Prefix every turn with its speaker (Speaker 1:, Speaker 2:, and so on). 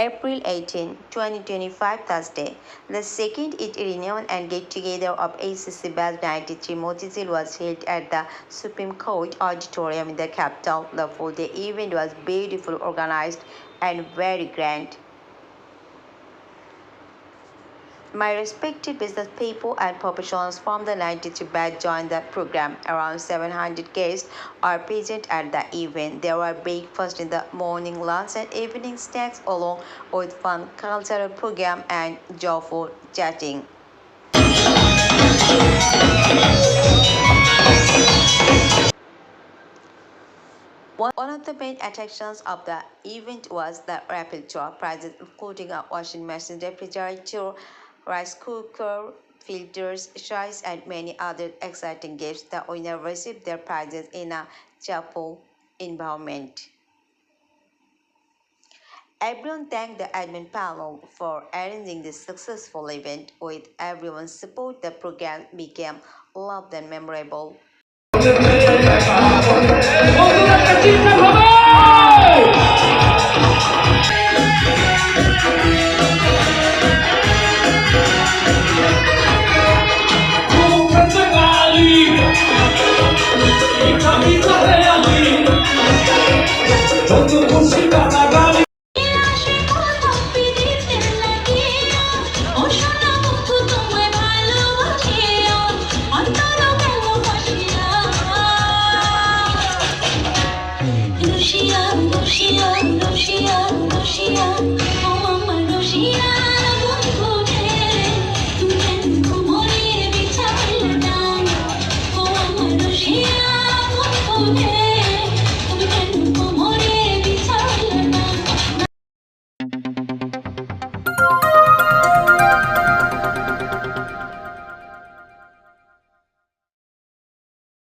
Speaker 1: April 18, 2025 Thursday. The second it reunion and get together of ACC Batch 93 Motizil was held at the Supreme Court Auditorium in the capital. The full day event was beautifully organized and very grand. My respected business people and professionals from the 93 batch joined the program. Around 700 guests are present at the event. There were breakfast in the morning, lunch, and evening snacks, along with fun cultural program and joyful chatting. One of the main attractions of the event was the raffle draw prizes including a washing machine, refrigerator, rice cooker, filters, toys, and many other exciting gifts. The winner received their prizes in a chapel environment. Everyone thanked the admin panel for arranging this successful event. With everyone's support, the program became loved and memorable. Amigo Rey. Oh,